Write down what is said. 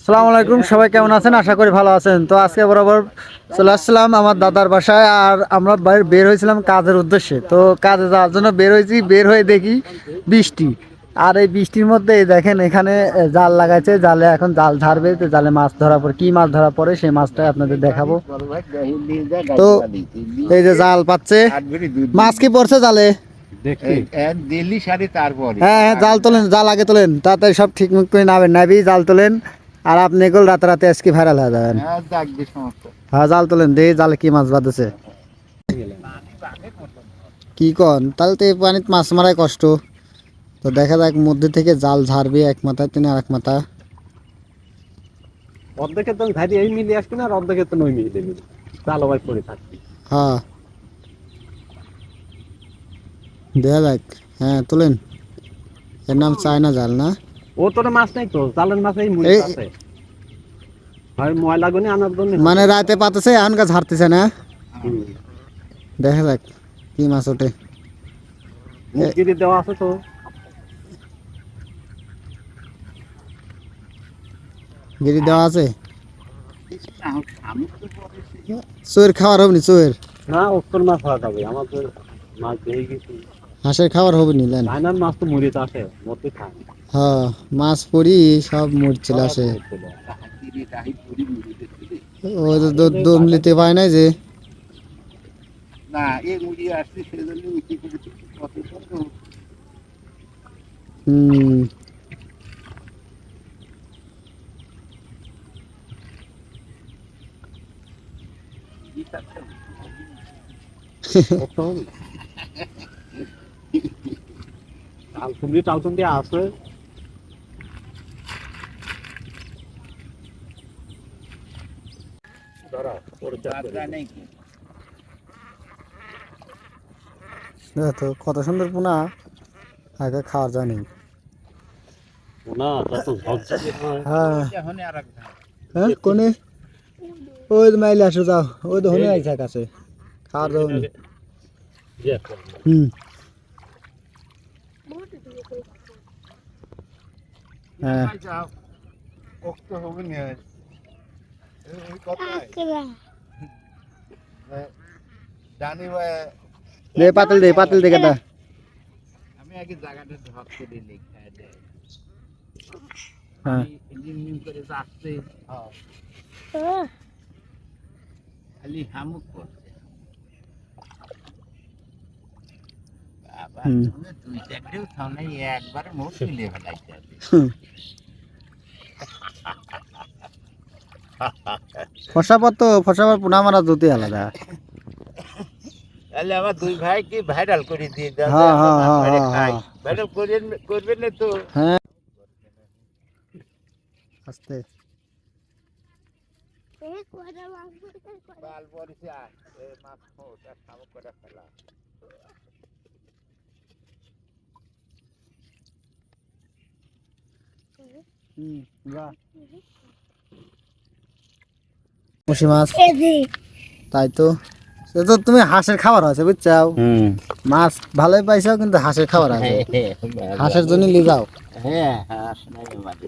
আসসালামু আলাইকুম সবাই কেমন আছেন? আশা করি ভালো আছেন। তো আজকে বরাবর চলে আসছিলাম আমার দাদার বাসায় আর আমরা বাইরে বের হয়েছিলাম কাজের উদ্দেশ্যে। তো কাজে যাওয়ার জন্য বের হয়েছি বের হয়ে দেখি বৃষ্টি। আর এই বৃষ্টির মধ্যে দেখেন এখানে জাল লাগাইছে জালে এখন জাল ঝাড়বে তো জালে মাছ ধরা পড়ে কি মাছ ধরা পড়ে সেই মাছটা আপনাদের দেখাবো। তো এই যে জাল পাচ্ছে। মাছ কি পড়ছে জালে? দিল্লি হ্যাঁ হ্যাঁ জাল তোলেন জাল আগে তোলেন তাড়াতাড়ি সব ঠিক করে নাবেন। নাবি জাল তোলেন। আর আপনি এগুলো রাতে রাতে আজকে ভাইরাল হয়ে যাবেন। হ্যাঁ হ্যাঁ জাল তোলেন দেখি জালে কি মাছ বাঁধেছে? কি কন? তাহলে তো এই পানিতে মাছ মারাই কষ্ট। তো দেখা যাক মধ্যে থেকে জাল ঝাড়বে এক মাথা তিনি আর এক মাথা। অর্ধেকের তো ধারি এই মিলিয়ে আসবে না আর অর্ধেকের তো নই মিলিয়ে দেবে। চালো ভাই পড়ে থাকবে। হ্যাঁ। দেখা যাক হ্যাঁ তোলেন। এর নাম চায়না জাল না? ও তোর মাছ নাই তো চালের মাছ এই মুড়ি আছে ময়লা গনি আনার জন্য মানে রাতে পাতেছে এখনকার ঝাড়তেছে না? দেখা যাক কি মাছ ওঠে। মুরগির দেওয়া আছে তো। গিরি দেওয়া আছে? চোর খাওয়ার হবে নি চোর। না উত্তর মাছ হওয়া যাবে আমাদের মাছ দিয়ে গেছি। হাঁসের খাবার হবে নি লেন। চাইনার মাছ তো মুড়িতে আসে মধ্যে খায়। হ্যাঁ মাছ সব মরছিল আসে পুরি। ও তো দম নিতে পায় না যে। না এই মুড়ি আসছে সেজন্য উঠে করে কত কত হুম। আছে। তো কত সুন্দর পোনা? আগে খাওয়া জানি। হ্যাঁ। হ্যাঁ। কোনে? ওই তো মাইলে আসো যাও। ওই তো হনে আইসা কাছে খাওয়ার দাও নি। হুম। হ্যাঁ। ওক্ত হবে না। জানি ভাই দে পাতিল দে পাতিল দে কেটা আমি আগে জায়গাটা ঢক করে লেখা দেয় হ্যাঁ। নিম নিম করে যাচ্ছে। খালি হামুক করছে বাবা হুম। তুমি দুই চারটেও থাও নাই একবার মুখ মিলে ফেলাইতে হবে ফসাপর তো ফসাপর পোনা মারা জুতি আলাদা। তাহলে আমার দুই ভাই কি ভাইরাল করে দিয়ে দাও। ভাইরাল করবেন করবেন না তো? হ্যাঁ। আস্তে। বাল বরিছে এ মাছ আর শামুক করে ফেলা। মুসি মাছ। তাই তো। সে তো তুমি হাঁসের খাবার আছে বুঝছাও? হুম। মাছ ভালোই পাইছো কিন্তু হাঁসের খাবার আছে। হাঁসের জন্য নিয়ে যাও। হ্যাঁ মাঝে।